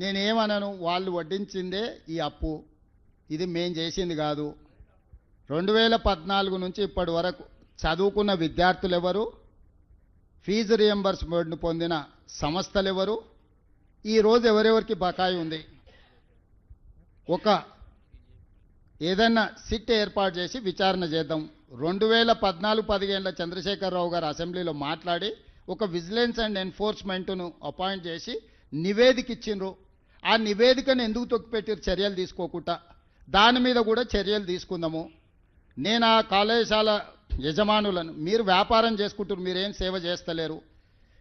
నేనేమనను వాళ్ళు వడ్డించిందే ఈ అప్పు. ఇది మేం చేసింది కాదు. రెండు వేల పద్నాలుగు నుంచి ఇప్పటి వరకు చదువుకున్న విద్యార్థులు ఎవరు ఫీజు రియంబర్స్మెంట్ పొందిన సంస్థలు ఎవరు ఈరోజు ఎవరెవరికి బకాయి ఉంది? ఒక ఏదైనా సిట్ ఏర్పాటు చేసి విచారణ చేద్దాం. రెండు వేల పద్నాలుగు పదిహేనులో చంద్రశేఖరరావు గారు అసెంబ్లీలో మాట్లాడి ఒక విజిలెన్స్ అండ్ ఎన్ఫోర్స్మెంట్ను అపాయింట్ చేసి నివేదిక ఇచ్చిండ్రు. ఆ నివేదికను ఎందుకు తొక్కిపెట్టారు చర్యలు తీసుకోకుండా? దాని మీద కూడా చర్యలు తీసుకుందాము. నేను ఆ కళాశాల యజమానులను మీరు వ్యాపారం చేసుకుంటారు మీరేం సేవ చేస్తలేరు.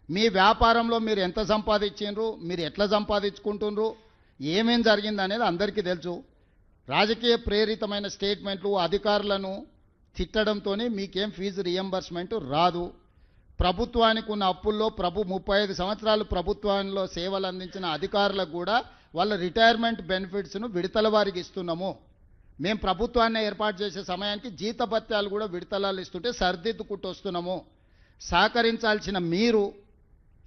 మీ వ్యాపారంలో మీరు ఎంత సంపాదించిండ్రు మీరు ఎట్లా సంపాదించుకుంటుండ్రు ఏమేం జరిగింది అనేది అందరికీ తెలుసు. రాజకీయ ప్రేరితమైన స్టేట్మెంట్లు అధికారులను తిట్టడంతో మీకేం ఫీజు రియంబర్స్మెంట్ రాదు. ప్రభుత్వానికి ఉన్న అప్పుల్లో ప్రభు ముప్పై ఐదు సంవత్సరాలు ప్రభుత్వంలో సేవలు అందించిన అధికారులకు కూడా వాళ్ళ రిటైర్మెంట్ బెనిఫిట్స్ను విడతల వారికి ఇస్తున్నాము. మేము ప్రభుత్వాన్ని ఏర్పాటు చేసే సమయానికి జీతభత్యాలు కూడా విడతలాలు ఇస్తుంటే సర్దిద్దుకుంటూ వస్తున్నాము సహకరించాల్సిన మీరు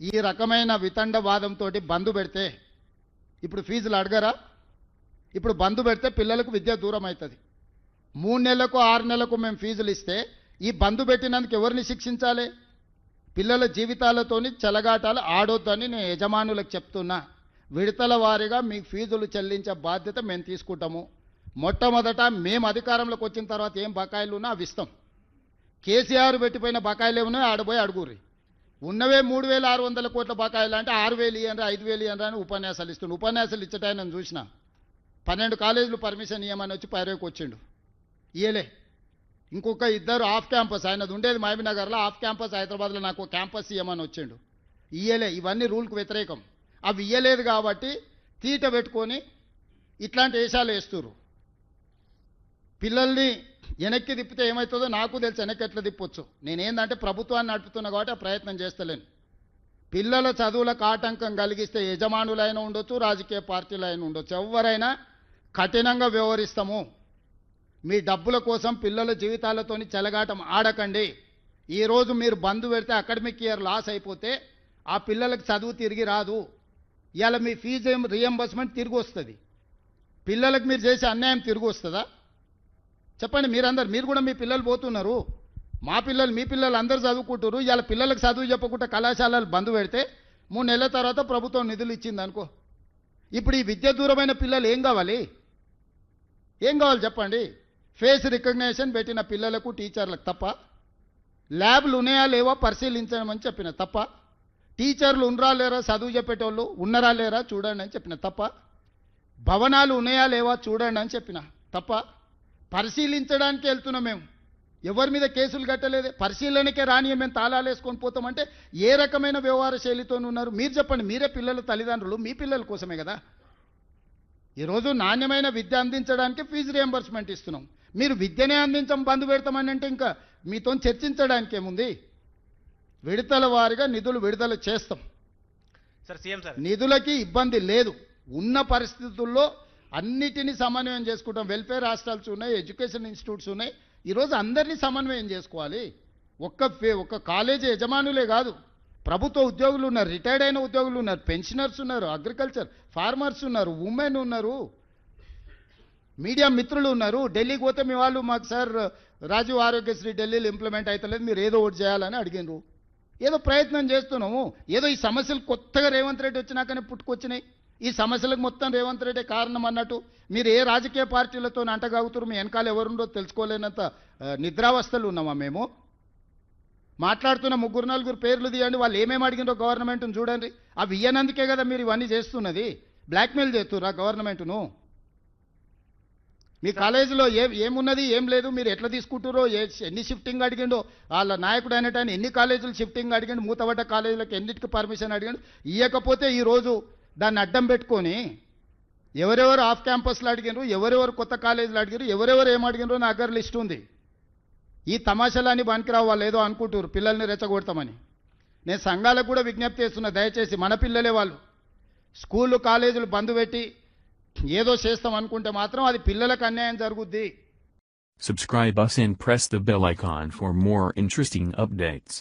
ఈ రకమైన వితండవాదంతో బంధు పెడితే ఇప్పుడు ఫీజులు అడగరా? ఇప్పుడు బంధు పెడితే పిల్లలకు విద్య దూరం అవుతుంది మూడు నెలలకు ఆరు నెలలకు మేము ఫీజులు ఇస్తే ఈ బంధు పెట్టినందుకు ఎవరిని శిక్షించాలి? పిల్లల జీవితాలతోని చెలగాటాలు ఆడొద్దని నేను యజమానులకు చెప్తున్నా. విడతల వారీగా మీకు ఫీజులు చెల్లించే బాధ్యత మేము తీసుకుంటాము. మొట్టమొదట మేము అధికారంలోకి వచ్చిన తర్వాత ఏం బకాయిలు ఉన్నా అవి ఇస్తాం. కేసీఆర్ పెట్టిపోయిన బకాయిలు ఏమన్నా ఆడబోయి అడుగురి ఉన్నవే మూడు వేల ఆరు వందల కోట్ల బకాయిలు అంటే ఆరు వేలు ఇయ్యండి ఐదు వేలు ఇయ్యండి అని ఉపన్యాసాలు ఇస్తుండు ఉపన్యాసాలు ఇచ్చటాయని నేను చూసిన. పన్నెండు కాలేజీలు పర్మిషన్ ఇవ్వమని వచ్చి పైరేకి వచ్చిండు. ఇయలే ఇంకొక ఇద్దరు ఆఫ్ క్యాంపస్ ఆయనది ఉండేది మహబీనగర్లో ఆఫ్ క్యాంపస్ హైదరాబాద్లో నాకు క్యాంపస్ ఇవ్వమని వచ్చిండు. ఇయలే ఇవన్నీ రూల్కి వ్యతిరేకం. అవి ఇయ్యలేదు కాబట్టి తీట పెట్టుకొని ఇట్లాంటి వేషాలు వేస్తుర్రు. పిల్లల్ని వెనక్కి తిప్పితే ఏమవుతుందో నాకు తెలుసు వెనక్కి ఎట్లా తిప్పొచ్చు. నేనేందంటే ప్రభుత్వాన్ని నడుపుతున్నా కాబట్టి ఆ ప్రయత్నం చేస్తలేను. పిల్లల చదువులకు ఆటంకం కలిగిస్తే యజమానులైనా ఉండొచ్చు రాజకీయ పార్టీలైనా ఉండొచ్చు. ఎవరైనా కఠినంగా వ్యవహరిస్తాము. మీ డబ్బుల కోసం పిల్లల జీవితాలతోని చెలగాటం ఆడకండి. ఈరోజు మీరు బంధు పెడితే అకాడమిక్ ఇయర్ లాస్ అయిపోతే ఆ పిల్లలకు చదువు తిరిగి రాదు. ఇవాళ మీ ఫీజు రియంబర్స్మెంట్ తిరిగి వస్తుంది. పిల్లలకు మీరు చేసే అన్యాయం తిరిగి వస్తుందా? చెప్పండి మీరందరు మీరు కూడా మీ పిల్లలు పోతున్నారు. మా పిల్లలు మీ పిల్లలు అందరు చదువుకుంటారు ఇవాళ పిల్లలకు చదువు చెప్పకుండా కళాశాలలు బంద్ పెడితే మూడు నెలల తర్వాత ప్రభుత్వం నిధులు ఇచ్చింది అనుకో. ఇప్పుడు ఈ విద్య దూరమైన పిల్లలు ఏం కావాలి? ఏం కావాలి చెప్పండి? ఫేస్ రికగ్నేషన్ పెట్టిన పిల్లలకు టీచర్లకు తప్ప? ల్యాబ్లు ఉన్నాయా లేవా? పరిశీలించమని చెప్పిన తప్ప? టీచర్లు ఉన్నరా లేరా చదువు చెప్పేటోళ్ళు? ఉన్నరా లేరా? చూడండి అని చెప్పిన. తప్ప భవనాలు ఉన్నాయా లేవా? చూడండి అని చెప్పిన. తప్ప పరిశీలించడానికి వెళ్తున్నాం మేము. ఎవరి మీద కేసులు కట్టలేదే? పరిశీలనకే రాని మేము తాళాలు వేసుకొని పోతామంటే ఏ రకమైన వ్యవహార శైలితో ఉన్నారు? మీరు చెప్పండి. మీరే పిల్లల తల్లిదండ్రులు మీ పిల్లల కోసమే కదా. ఈరోజు నాణ్యమైన విద్య అందించడానికి ఫీజు రియంబర్స్మెంట్ ఇస్తున్నాం. మీరు విద్యనే అందించం బంద్ పెడతామని అంటే ఇంకా మీతో చర్చించడానికి ఏముంది? విడతల వారిగా నిధులు విడుదల చేస్తాం. Sir CM sir. నిధులకి ఇబ్బంది లేదు. ఉన్న పరిస్థితుల్లో అన్నిటినీ సమన్వయం చేసుకుంటాం. వెల్ఫేర్ హాస్టల్స్ ఉన్నాయి ఎడ్యుకేషన్ ఇన్స్టిట్యూట్స్ ఉన్నాయి. ఈరోజు అందరినీ సమన్వయం చేసుకోవాలి. ఒక్క ఒక్క కాలేజీ యజమానులే కాదు. ప్రభుత్వ ఉద్యోగులు ఉన్నారు రిటైర్డ్ అయిన ఉద్యోగులు ఉన్నారు పెన్షనర్స్ ఉన్నారు అగ్రికల్చర్ ఫార్మర్స్ ఉన్నారు ఉమెన్ ఉన్నారు మీడియా మిత్రులు ఉన్నారు. ఢిల్లీకి పోతే మీ వాళ్ళు మాకు సార్ రాజీవ్ ఆరోగ్యశ్రీ ఢిల్లీలో ఇంప్లిమెంట్ అవుతలేదు మీరు ఏదో ఒకటి చేయాలని అడిగినారు. ఏదో ప్రయత్నం చేస్తున్నాము. ఏదో ఈ సమస్యలు కొత్తగా రేవంత్ రెడ్డి వచ్చినాకనే పుట్టుకొచ్చినాయి. ఈ సమస్యలకు మొత్తం రేవంత్ రెడ్డి కారణం అన్నట్టు మీరు ఏ రాజకీయ పార్టీలతో అంటగాగుతారు మీ వెనకాల ఎవరుండో తెలుసుకోలేనంత నిద్రావస్థలు ఉన్నామా మేము? మాట్లాడుతున్న ముగ్గురు నలుగురు పేర్లు తీయండి. వాళ్ళు ఏమేమి అడిగినో గవర్నమెంట్ను చూడండి. అవి ఇయ్యనందుకే కదా మీరు ఇవన్నీ చేస్తున్నది. బ్లాక్మెయిల్ చేస్తుర్రా గవర్నమెంట్ను? మీ కాలేజీలో ఏ ఏమున్నది ఏం లేదు మీరు ఎట్లా తీసుకుంటారో ఏ ఎన్ని షిఫ్టింగ్ అడిగిండో వాళ్ళ నాయకుడు అనేట ఆయన ఎన్ని కాలేజీలు షిఫ్టింగ్ అడిగిండు మూతబడ్డ కాలేజీలకు ఎన్నిటికి పర్మిషన్ అడిగిండు ఇవ్వకపోతే ఈరోజు దాన్ని అడ్డం పెట్టుకొని ఎవరెవరు ఆఫ్ క్యాంపస్లో అడిగినారు ఎవరెవరు కొత్త కాలేజీలు అడిగారు ఎవరెవరు ఏం అడిగినారో నా దగ్గర లిస్ట్ ఉంది. ఈ తమాషాలన్నీ పనికిరావు వాళ్ళు ఏదో అనుకుంటారు పిల్లల్ని రెచ్చగొడతామని. నేను సంఘాలకు కూడా విజ్ఞప్తి చేస్తున్నా దయచేసి మన పిల్లలే వాళ్ళు. స్కూళ్ళు కాలేజీలు బంద్ పెట్టి ఏదో చేస్తాం అనుకుంటే మాత్రం అది పిల్లలకు అన్యాయం జరుగుద్ది Subscribe us and press the bell icon for more interesting updates.